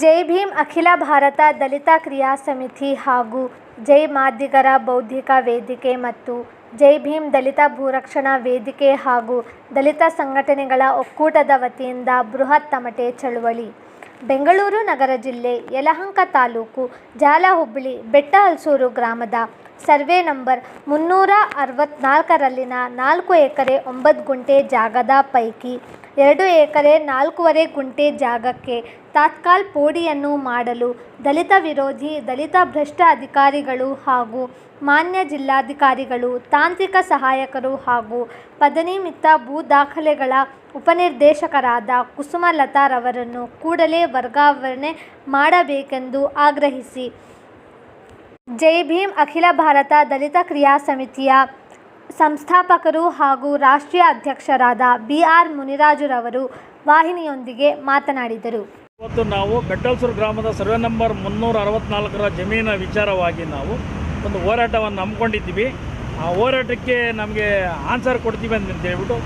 ಜೈ ಭೀಮ್ ಅಖಿಲ ಭಾರತ ದಲಿತ ಕ್ರಿಯಾ ಸಮಿತಿ ಹಾಗೂ ಜೈ ಮಾದಿಗರ ಬೌದ್ಧಿಕ ವೇದಿಕೆ ಮತ್ತು ಜೈ ಭೀಮ್ ದಲಿತ ಭೂರಕ್ಷಣಾ ವೇದಿಕೆ ಹಾಗೂ ದಲಿತ ಸಂಘಟನೆಗಳ ಒಕ್ಕೂಟದ ವತಿಯಿಂದ ಬೃಹತ್ ತಮಟೆ ಚಳುವಳಿ. ಬೆಂಗಳೂರು ನಗರ ಜಿಲ್ಲೆ ಯಲಹಂಕ ತಾಲೂಕು ಜಾಲಹುಬ್ಬಳ್ಳಿ ಬೆಟ್ಟಹಲಸೂರು ಗ್ರಾಮದ ಸರ್ವೆ ನಂಬರ್ ಮುನ್ನೂರ ಅರವತ್ನಾಲ್ಕರಲ್ಲಿನ ನಾಲ್ಕು ಎಕರೆ ಒಂಬತ್ತು ಗುಂಟೆ ಜಾಗದ ಪೈಕಿ ಎರಡು ಎಕರೆ ನಾಲ್ಕೂವರೆ ಗುಂಟೆ ಜಾಗಕ್ಕೆ ತಾತ್ಕಾಲ್ ಪೋಡಿಯನ್ನು ಮಾಡಲು ದಲಿತ ವಿರೋಧಿ, ದಲಿತ ಭ್ರಷ್ಟ ಅಧಿಕಾರಿಗಳು ಹಾಗೂ ಮಾನ್ಯ ಜಿಲ್ಲಾಧಿಕಾರಿಗಳು, ತಾಂತ್ರಿಕ ಸಹಾಯಕರು ಹಾಗೂ ಪದನಿಮಿತ್ತ ಭೂ ದಾಖಲೆಗಳ ಉಪನಿರ್ದೇಶಕರಾದ ಕುಸುಮಲತಾರವರನ್ನು ಕೂಡಲೇ ವರ್ಗಾವಣೆ ಮಾಡಬೇಕೆಂದು ಆಗ್ರಹಿಸಿ. ಜೈ ಭೀಮ್, ಅಖಿಲ ಭಾರತ ದಲಿತ ಕ್ರಿಯಾ ಸಮಿತಿಯ ಸಂಸ್ಥಾಪಕರು ಹಾಗೂ ರಾಷ್ಟ್ರೀಯ ಅಧ್ಯಕ್ಷರಾದ ಬಿ ಆರ್ ಮುನಿರಾಜುರವರು ವಾಹಿನಿಯೊಂದಿಗೆ ಮಾತನಾಡಿದರು. ಇವತ್ತು ನಾವು ಬೆಟ್ಟಲ್ಸೂರು ಗ್ರಾಮದ ಸರ್ವೆ ನಂಬರ್ ಮುನ್ನೂರ ಅರವತ್ನಾಲ್ಕರ ಜಮೀನ ವಿಚಾರವಾಗಿ ನಾವು ಒಂದು ಹೋರಾಟವನ್ನು ಹಮ್ಮಿಕೊಂಡಿದ್ದೀವಿ. ಆ ಹೋರಾಟಕ್ಕೆ ನಮಗೆ ಆನ್ಸರ್ ಕೊಡ್ತೀವಿ ಅಂತ ಹೇಳ್ಬಿಟ್ಟು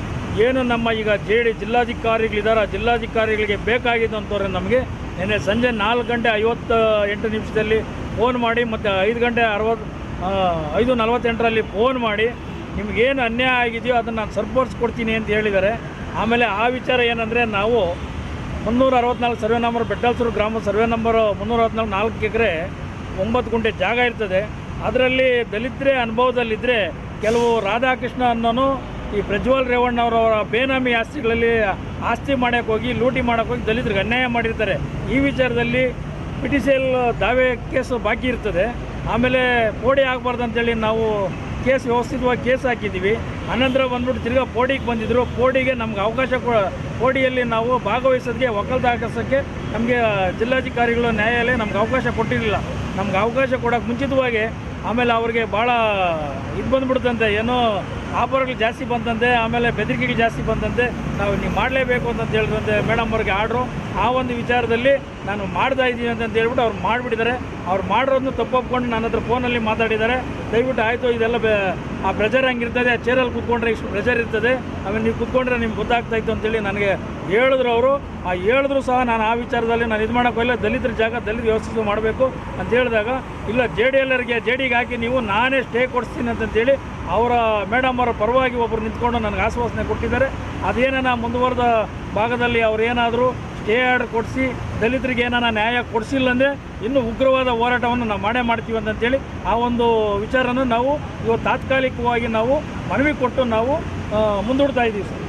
ಏನು ನಮ್ಮ ಈಗ ಜೆ ಡಿ ಜಿಲ್ಲಾಧಿಕಾರಿಗಳಿದ್ದಾರೆ ಜಿಲ್ಲಾಧಿಕಾರಿಗಳಿಗೆ ಜಿಲ್ಲಾಧಿಕಾರಿಗಳಿಗೆ ಬೇಕಾಗಿದ್ದಂಥವ್ರೆ ನಮಗೆ ನಿನ್ನೆ ಸಂಜೆ ನಾಲ್ಕು ಗಂಟೆ ಐವತ್ತ ಎಂಟು ನಿಮಿಷದಲ್ಲಿ ಫೋನ್ ಮಾಡಿ ಮತ್ತು ಐದು ಗಂಟೆ ಅರವತ್ತು ಐದು ನಲವತ್ತೆಂಟರಲ್ಲಿ ಫೋನ್ ಮಾಡಿ ನಿಮಗೇನು ಅನ್ಯಾಯ ಆಗಿದೆಯೋ ಅದನ್ನು ನಾನು ಸರಿಪಡಿಸ್ಕೊಡ್ತೀನಿ ಅಂತ ಹೇಳಿದ್ದಾರೆ. ಆಮೇಲೆ ಆ ವಿಚಾರ ಏನಂದರೆ ನಾವು ಮುನ್ನೂರ ಅರವತ್ನಾಲ್ಕು ಸರ್ವೆ ನಂಬರ್ ಬೆಟ್ಟಲ್ಸೂರು ಗ್ರಾಮ ಸರ್ವೆ ನಂಬರ್ ಮುನ್ನೂರ ಅರವತ್ನಾಲ್ಕು ನಾಲ್ಕು ಎಕರೆ ಒಂಬತ್ತು ಗುಂಟೆ ಜಾಗ ಇರ್ತದೆ. ಅದರಲ್ಲಿ ದಲಿತರೇ ಅನುಭವದಲ್ಲಿದ್ದರೆ ಕೆಲವು ರಾಧಾಕೃಷ್ಣ ಅನ್ನೋನು ಈ ಪ್ರಜ್ವಲ್ ರೇವಣ್ಣವರವರ ಬೇನಾಮಿ ಆಸ್ತಿಗಳಲ್ಲಿ ಆಸ್ತಿ ಮಾಡೋಕ್ಕೆ ಹೋಗಿ, ಲೂಟಿ ಮಾಡೋಕ್ಕೆ ಹೋಗಿ ದಲಿತರಿಗೆ ಅನ್ಯಾಯ ಮಾಡಿರ್ತಾರೆ. ಈ ವಿಚಾರದಲ್ಲಿ ಪಿ ದಾವೆ ಕೇಸು ಬಾಕಿ ಇರ್ತದೆ. ಆಮೇಲೆ ಪೋಡಿ ಆಗಬಾರ್ದು ಅಂತೇಳಿ ನಾವು ಕೇಸ್ ವ್ಯವಸ್ಥಿತವಾಗಿ ಕೇಸ್ ಹಾಕಿದ್ದೀವಿ. ಅನಂತರ ಬಂದ್ಬಿಟ್ಟು ತಿರ್ಗಾ ಪೋಡಿಗೆ ಬಂದಿದ್ದರು ಪೋಡಿಗೆ ನಮ್ಗೆ ಅವಕಾಶ ಕೊ ಪೋಡಿಯಲ್ಲಿ ನಾವು ಭಾಗವಹಿಸೋದಕ್ಕೆ ಹಾಕಿಸೋಕ್ಕೆ ನಮಗೆ ಜಿಲ್ಲಾಧಿಕಾರಿಗಳು ನ್ಯಾಯಾಲಯ ನಮ್ಗೆ ಅವಕಾಶ ಕೊಟ್ಟಿರಲಿಲ್ಲ. ನಮ್ಗೆ ಅವಕಾಶ ಕೊಡೋಕೆ ಮುಂಚಿತವಾಗಿ ಆಮೇಲೆ ಅವ್ರಿಗೆ ಭಾಳ ಇದು ಬಂದ್ಬಿಡ್ತಂತೆ. ಏನೋ ಆಫರ್ಗಳು ಜಾಸ್ತಿ ಬಂತಂತೆ ಆಮೇಲೆ ಬೆದರಿಕೆಗಳು ಜಾಸ್ತಿ ಬಂತಂತೆ ನಾವು ನೀವು ಮಾಡಲೇಬೇಕು ಅಂತ ಹೇಳಿದಂತೆ ಮೇಡಮ್ ಅವ್ರಿಗೆ ಆರ್ಡ್ರು. ಆ ಒಂದು ವಿಚಾರದಲ್ಲಿ ನಾನು ಮಾಡ್ತಾ ಇದ್ದೀನಿ ಅಂತ ಹೇಳ್ಬಿಟ್ಟು ಅವ್ರು ಮಾಡಿಬಿಟ್ಟಿದ್ದಾರೆ. ಅವ್ರು ಮಾಡಿರೋದನ್ನು ತಪ್ಪೊಪ್ಕೊಂಡು ನನ್ನ ಹತ್ರ ಫೋನಲ್ಲಿ ಮಾತಾಡಿದ್ದಾರೆ. ದಯವಿಟ್ಟು ಆಯಿತು, ಇದೆಲ್ಲ ಆ ಪ್ರೆಜರ್ ಹಂಗಿರ್ತದೆ, ಆ ಚೇರಲ್ಲಿ ಕೂತ್ಕೊಂಡ್ರೆ ಇಷ್ಟು ಪ್ರೆಜರ್ ಇರ್ತದೆ. ಆಮೇಲೆ ನೀವು ಕೂತ್ಕೊಂಡ್ರೆ ನಿಮ್ಗೆ ಗೊತ್ತಾಗ್ತಾ ಇತ್ತು ಅಂತೇಳಿ ನನಗೆ ಹೇಳಿದ್ರು ಅವರು. ಆ ಹೇಳಿದ್ರು ಸಹ ನಾನು ಆ ವಿಚಾರದಲ್ಲಿ ನಾನು ಇದು ಮಾಡೋಕ್ಕಿಲ್ಲ ದಲಿತರ ಜಾಗ, ದಲಿತ ವ್ಯವಸ್ಥೆ ಮಾಡಬೇಕು ಅಂತ ಹೇಳಿದಾಗ, ಇಲ್ಲ ಜೆ ಡಿ ಎಲ್ಲರಿಗೆ ಜೆ ಡಿಗೆ ಹಾಕಿ ನೀವು ನಾನೇ ಸ್ಟೇ ಕೊಡಿಸ್ತೀನಿ ಅಂತಂತೇಳಿ ಅವರ ಮೇಡಮ್ ಅವರ ಪರವಾಗಿ ಒಬ್ಬರು ನಿಂತ್ಕೊಂಡು ನನಗೆ ಆಶ್ವಾಸನೆ ಕೊಟ್ಟಿದ್ದಾರೆ. ಅದೇನೇನ ಮುಂದುವರೆದ ಭಾಗದಲ್ಲಿ ಅವ್ರು ಏನಾದರೂ ಸ್ಟೇ ಆರ್ಡರ್ ಕೊಡಿಸಿ, ದಲಿತರಿಗೆ ಏನಾರ ನ್ಯಾಯ ಕೊಡಿಸಿಲ್ಲ ಅಂದರೆ ಇನ್ನೂ ಉಗ್ರವಾದ ಹೋರಾಟವನ್ನು ನಾವು ಮಾಡೇ ಮಾಡ್ತೀವಿ ಅಂತಂತೇಳಿ ಆ ಒಂದು ವಿಚಾರನ ನಾವು ಇವತ್ತು ತಾತ್ಕಾಲಿಕವಾಗಿ ನಾವು ಮನವಿ ಕೊಟ್ಟು ನಾವು ಮುಂದೂಡ್ತಾ ಇದ್ದೀವಿ ಸರ್.